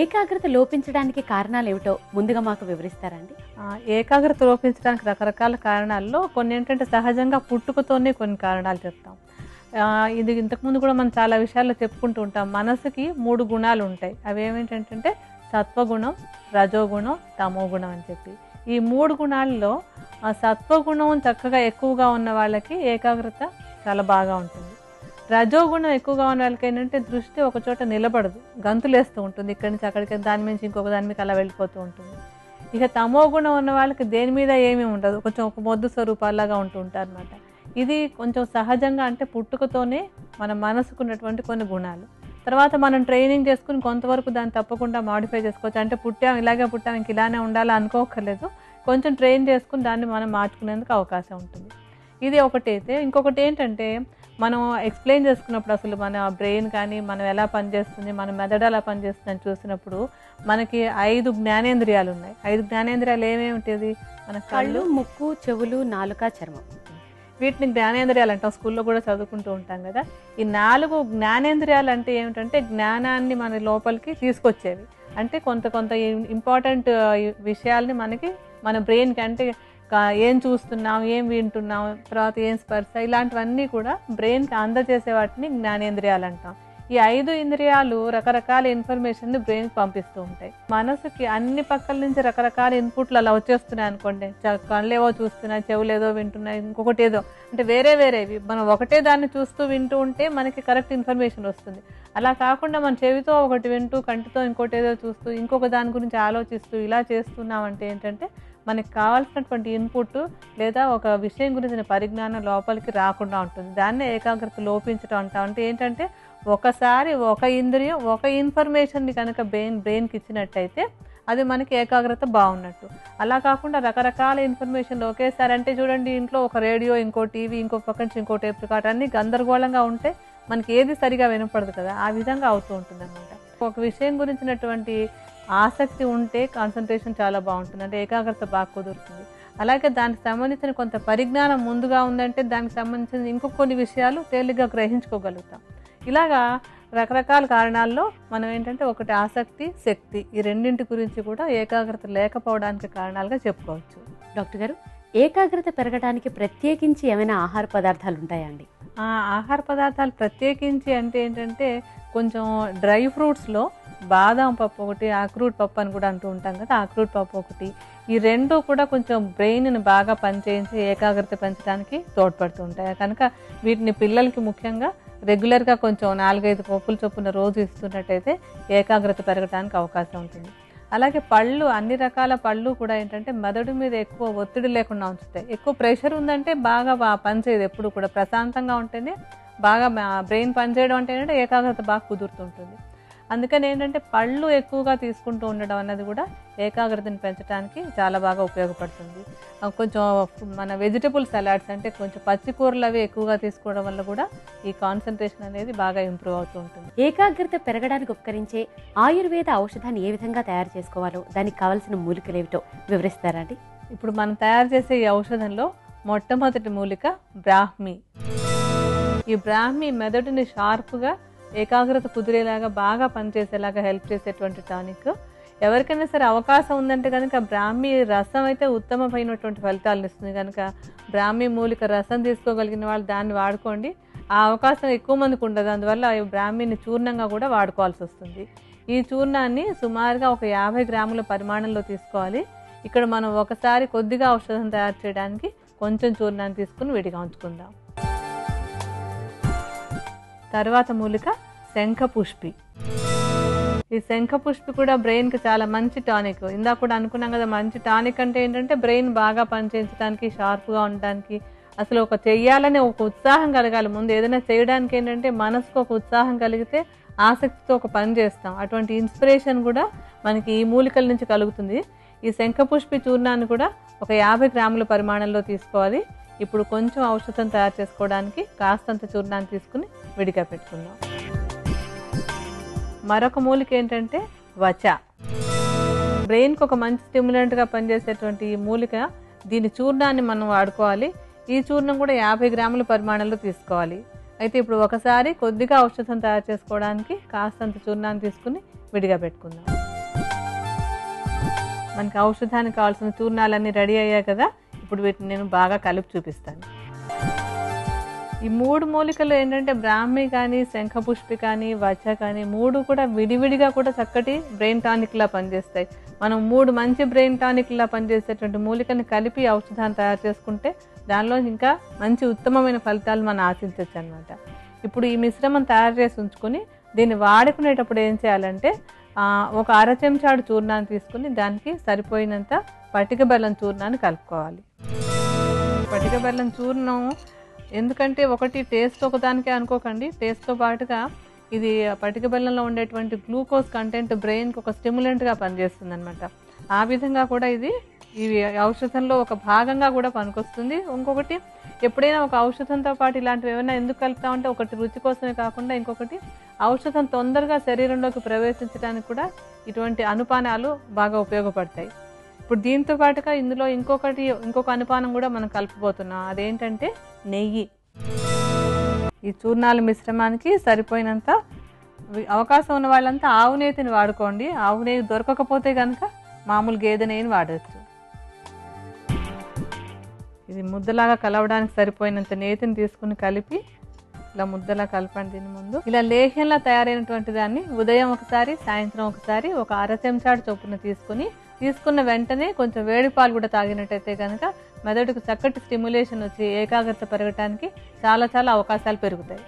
ఏకాగ్రత లోపించడానికి కారణాలు ఏమిటో ముందుగా మాకు వివరిస్తారండి ఏకాగ్రత లోపించడానికి రకరకాల కారణాల్లో కొన్ని ఏంటంటే సహజంగా పుట్టుకతోనే కొన్ని కారణాలు చెప్తాం. ఇది ఇంతకుముందు కూడా మనం చాలా విషయాల్లో చెప్పుకుంటూ ఉంటాం. మనసుకి మూడు గుణాలు ఉంటాయి. అవి ఏమిటంటే సత్వగుణం రజోగుణం తమోగుణం అని చెప్పి. ఈ మూడు గుణాల్లో సత్వగుణం చక్కగా ఎక్కువగా ఉన్న వాళ్ళకి ఏకాగ్రత చాలా బాగా ఉంటుంది. రజోగుణం ఎక్కువగా ఉన్న వాళ్ళకి ఏంటంటే దృష్టి ఒక చోట నిలబడదు. గంతులేస్తూ ఉంటుంది. ఇక్కడి నుంచి అక్కడికి దాని నుంచి ఇంకొక దాని మీద అలా వెళ్ళిపోతూ ఉంటుంది. ఇక తమో గుణం ఉన్న వాళ్ళకి దేని మీద ఏమీ ఉండదు. కొంచెం ఒక మొద్దు స్వరూపాలాగా ఉంటూ ఉంటారు అనమాట ఇది కొంచెం సహజంగా అంటే పుట్టుకతోనే మన మనసుకున్నటువంటి కొన్ని గుణాలు. తర్వాత మనం ట్రైనింగ్ చేసుకుని కొంతవరకు దాన్ని తప్పకుండా మాడిఫై చేసుకోవచ్చు. అంటే పుట్టాం ఇలాగే పుట్టాం ఇంక ఇలానే ఉండాలి అనుకోకర్లేదు కొంచెం ట్రైన్ చేసుకుని దాన్ని మనం మార్చుకునేందుకు అవకాశం ఉంటుంది. ఇది ఒకటి అయితే ఇంకొకటి ఏంటంటే మనం ఎక్స్ప్లెయిన్ చేసుకున్నప్పుడు అసలు మన బ్రెయిన్ కానీ మనం ఎలా పనిచేస్తుంది మన మెదడు ఎలా పనిచేస్తుంది అని చూసినప్పుడు మనకి ఐదు జ్ఞానేంద్రియాలు ఉన్నాయి. ఐదు జ్ఞానేంద్రియాలు ఏమేమిటి మన కళ్ళు ముక్కు చెవులు నాలుక చర్మం. వీటిని జ్ఞానేంద్రియాలు అంటాం. స్కూల్లో కూడా చదువుకుంటూ ఉంటాం కదా. ఈ నాలుగు జ్ఞానేంద్రియాలు అంటే ఏమిటంటే జ్ఞానాన్ని మన లోపలికి తీసుకొచ్చేవి. అంటే కొంత కొంత ఇంపార్టెంట్ విషయాల్ని మనకి మన బ్రెయిన్కి అంటే ఏం చూస్తున్నాం ఏం వింటున్నాం తర్వాత ఏం స్పర్శ ఇలాంటివన్నీ కూడా బ్రెయిన్కి అందజేసే వాటిని జ్ఞానేంద్రియాలు అంటాం. ఈ ఐదు ఇంద్రియాలు రకరకాల ఇన్ఫర్మేషన్ని బ్రెయిన్కి పంపిస్తూ ఉంటాయి. మనసుకి అన్ని పక్కల నుంచి రకరకాల ఇన్పుట్లు అలా వచ్చేస్తున్నాయి అనుకోండి. చ- కళ్ళేవో చూస్తున్నాయి చెవులేదో వింటున్నాయి ఇంకొకటి ఏదో. అంటే వేరే వేరేవి మనం ఒకటే దాన్ని చూస్తూ వింటూ ఉంటే మనకి కరెక్ట్ ఇన్ఫర్మేషన్ వస్తుంది. అలా కాకుండా మన చెవితో ఒకటి వింటూ కంటితో ఇంకోటి ఏదో చూస్తూ ఇంకొక దాని గురించి ఆలోచిస్తూ ఇలా చేస్తున్నామంటే ఏంటంటే మనకు కావాల్సినటువంటి ఇన్పుట్ లేదా ఒక విషయం గురించిన పరిజ్ఞానం లోపలికి రాకుండా ఉంటుంది. దాన్నే ఏకాగ్రత లోపించడం అంటాం అంటే ఏంటంటే ఒకసారి ఒక ఇంద్రియం ఒక ఇన్ఫర్మేషన్ని కనుక బ్రెయిన్ బ్రెయిన్కి ఇచ్చినట్టయితే అది మనకి ఏకాగ్రత బాగున్నట్టు. అలా కాకుండా రకరకాల ఇన్ఫర్మేషన్లు ఒకేసారి అంటే చూడండి ఇంట్లో ఒక రేడియో ఇంకో టీవీ ఇంకో పక్క నుంచి ఇంకో టేప్ రికార్డ్ అన్ని గందరగోళంగా ఉంటే మనకి ఏది సరిగా వినపడదు కదా. ఆ విధంగా అవుతూ ఉంటుంది అనమాట ఒక విషయం గురించినటువంటి ఆసక్తి ఉంటే కాన్సన్ట్రేషన్ చాలా బాగుంటుంది. అంటే ఏకాగ్రత బాగా కుదురుతుంది. అలాగే దానికి సంబంధించిన కొంత పరిజ్ఞానం ముందుగా ఉందంటే దానికి సంబంధించిన ఇంకో కొన్ని విషయాలు తేలిగ్గా గ్రహించుకోగలుగుతాం. ఇలాగా రకరకాల కారణాల్లో మనం ఏంటంటే ఒకటి ఆసక్తి శక్తి ఈ రెండింటి గురించి కూడా ఏకాగ్రత లేకపోవడానికి కారణాలుగా చెప్పుకోవచ్చు. డాక్టర్ గారు ఏకాగ్రత పెరగడానికి ప్రత్యేకించి ఏమైనా ఆహార పదార్థాలు ఉంటాయా అండి? ఆహార పదార్థాలు ప్రత్యేకించి అంటే ఏంటంటే కొంచెం డ్రై ఫ్రూట్స్లో బాదం పప్పు ఒకటి ఆక్రూట్ పప్పు అని కూడా అంటూ ఉంటాం కదా ఆక్రూట్ పప్పు ఒకటి. ఈ రెండు కూడా కొంచెం బ్రెయిన్ని బాగా పనిచేయించి ఏకాగ్రత పెంచడానికి తోడ్పడుతూ ఉంటాయి. కనుక వీటిని పిల్లలకి ముఖ్యంగా రెగ్యులర్గా కొంచెం నాలుగైదు పప్పులు చొప్పున రోజు ఇస్తున్నట్టయితే ఏకాగ్రత పెరగడానికి అవకాశం ఉంటుంది. అలాగే పళ్ళు అన్ని రకాల పళ్ళు కూడా ఏంటంటే మెదడు మీద ఎక్కువ ఒత్తిడి లేకుండా ఉంచుతాయి. ఎక్కువ ప్రెషర్ ఉందంటే బాగా పనిచేయదు ఎప్పుడు కూడా ప్రశాంతంగా ఉంటేనే బాగా బ్రెయిన్ పనిచేయడం అంటే ఏంటంటే ఏకాగ్రత బాగా కుదురుతుంటుంది. అందుకని ఏంటంటే పళ్ళు ఎక్కువగా తీసుకుంటూ ఉండడం అన్నది కూడా ఏకాగ్రతని పెంచడానికి చాలా బాగా ఉపయోగపడుతుంది. కొంచెం మన వెజిటబుల్ సలాడ్స్ అంటే కొంచెం పచ్చి కూరలు అవి ఎక్కువగా తీసుకోవడం వల్ల కూడా ఈ కాన్సన్ట్రేషన్ అనేది బాగా ఇంప్రూవ్ అవుతూ ఉంటుంది. ఏకాగ్రత పెరగడానికి ఉపకరించే ఆయుర్వేద ఔషధాన్ని ఏ విధంగా తయారు చేసుకోవాలో దానికి కావాల్సిన మూలికలు ఏమిటో వివరిస్తారా అండి? ఇప్పుడు మనం తయారు చేసే ఈ ఔషధంలో మొట్టమొదటి మూలిక బ్రాహ్మి. ఈ బ్రాహ్మి మెదడుని షార్ప్గా ఏకాగ్రత కుదిరేలాగా బాగా పనిచేసేలాగా హెల్ప్ చేసేటువంటి టానిక్. ఎవరికైనా సరే అవకాశం ఉందంటే కనుక బ్రాహ్మి రసం అయితే ఉత్తమమైనటువంటి ఫలితాలను ఇస్తుంది కనుక బ్రాహ్మి మూలిక రసం తీసుకోగలిగిన వాళ్ళు దాన్ని వాడుకోండి. ఆ అవకాశం ఎక్కువ మందికి ఉండదు. అందువల్ల ఈ బ్రాహ్మిని చూర్ణంగా కూడా వాడుకోవాల్సి వస్తుంది. ఈ చూర్ణాన్ని సుమారుగా ఒక యాభై గ్రాముల పరిమాణంలో తీసుకోవాలి. ఇక్కడ మనం ఒకసారి కొద్దిగా ఔషధం తయారు చేయడానికి కొంచెం చూర్ణాన్ని తీసుకుని విడిగా ఉంచుకుందాం. తర్వాత మూలిక శంఖ పుష్పి ఈ శంఖ పుష్పి కూడా బ్రెయిన్కి చాలా మంచి టానిక్. ఇందాక కూడా అనుకున్నాం కదా మంచి టానిక్ అంటే ఏంటంటే బ్రెయిన్ బాగా పనిచేయించడానికి షార్ప్గా ఉండడానికి అసలు ఒక చెయ్యాలని ఒక ఉత్సాహం కలగాలి. ముందు ఏదైనా చేయడానికి ఏంటంటే మనసుకు ఒక ఉత్సాహం కలిగితే ఆసక్తితో ఒక పని చేస్తాం. అటువంటి ఇన్స్పిరేషన్ కూడా మనకి ఈ మూలికల నుంచి కలుగుతుంది. ఈ శంఖపుష్పి చూర్ణాన్ని కూడా ఒక యాభై గ్రాముల పరిమాణంలో తీసుకోవాలి. ఇప్పుడు కొంచెం ఔషధం తయారు చేసుకోవడానికి కాస్తంత చూర్ణాన్ని తీసుకుని విడిగా పెట్టుకుందాం. మరొక మూలిక ఏంటంటే వచ బ్రెయిన్కి ఒక మంచి స్టిమ్యులెంట్గా పనిచేసేటువంటి ఈ మూలిక దీని చూర్ణాన్ని మనం వాడుకోవాలి. ఈ చూర్ణం కూడా యాభై గ్రాముల పరిమాణంలో తీసుకోవాలి. అయితే ఇప్పుడు ఒకసారి కొద్దిగా ఔషధం తయారు చేసుకోవడానికి కాస్తంత చూర్ణాన్ని తీసుకుని విడిగా పెట్టుకుందాం. మనకి ఔషధానికి కావాల్సిన చూర్ణాలన్నీ రెడీ అయ్యాయి కదా. ఇప్పుడు వీటిని నేను బాగా కలిపి చూపిస్తాను. ఈ మూడు మూలికలు ఏంటంటే బ్రాహ్మి కానీ శంఖపుష్పి కానీ వచ్చ కానీ మూడు కూడా విడివిడిగా కూడా చక్కటి బ్రెయిన్ టానిక్లా పనిచేస్తాయి. మనం మూడు మంచి బ్రెయిన్ టానిక్లా పనిచేసేటువంటి మూలికని కలిపి ఔషధాన్ని తయారు చేసుకుంటే దానిలో ఇంకా మంచి ఉత్తమమైన ఫలితాలు మనం ఆశించవచ్చు అనమాట ఇప్పుడు ఈ మిశ్రమం తయారు చేసి ఉంచుకొని దీన్ని వాడుకునేటప్పుడు ఏం చేయాలంటే ఒక అర చెంచాడు చూర్ణాన్ని తీసుకుని దానికి సరిపోయినంత పటిక బెల్లం చూర్ణాన్ని కలుపుకోవాలి. పటిక బెల్లం చూర్ణం ఎందుకంటే ఒకటి టేస్ట్ ఒకదానికే అనుకోకండి. టేస్ట్తో పాటుగా ఇది పటిక బెల్లంలో ఉండేటువంటి గ్లూకోజ్ కంటెంట్ బ్రెయిన్కి ఒక స్టిమ్యులెంట్గా పనిచేస్తుంది అనమాట ఆ విధంగా కూడా ఇది ఇవి ఔషధంలో ఒక భాగంగా కూడా పనికొస్తుంది. ఇంకొకటి ఎప్పుడైనా ఒక ఔషధంతో పాటు ఇలాంటివి ఏమైనా ఎందుకు కలుపుతామంటే ఒకటి రుచి కోసమే కాకుండా ఇంకొకటి ఔషధం తొందరగా శరీరంలోకి ప్రవేశించడానికి కూడా ఇటువంటి అనుపానాలు బాగా ఉపయోగపడతాయి. ఇప్పుడు దీంతో పాటుగా ఇందులో ఇంకొకటి ఇంకొక అనుపానం కూడా మనం కలుపుకోతున్నాం. అదేంటంటే నెయ్యి. ఈ చూర్ణాల మిశ్రమానికి సరిపోయినంత అవకాశం ఉన్న వాళ్ళంతా ఆవు నేతిని వాడుకోండి. ఆవు నెయ్యి దొరకకపోతే కనుక మామూలు గేదె నెయ్యిని వాడచ్చు. ఇది ముద్దలాగా కలవడానికి సరిపోయినంత నేతిని తీసుకుని కలిపి ఇలా ముద్దలా కలపండి దీని ముందు. ఇలా లేహ్యంలా తయారైనటువంటి దాన్ని ఉదయం ఒకసారి సాయంత్రం ఒకసారి ఒక అర చెంచాడు చొప్పున తీసుకుని తీసుకున్న వెంటనే కొంచెం వేడి పాలు కూడా తాగినట్టయితే కనుక మెదడుకు చక్కటి స్టిమ్యులేషన్ వచ్చి ఏకాగ్రత పెరగటానికి చాలా చాలా అవకాశాలు పెరుగుతాయి.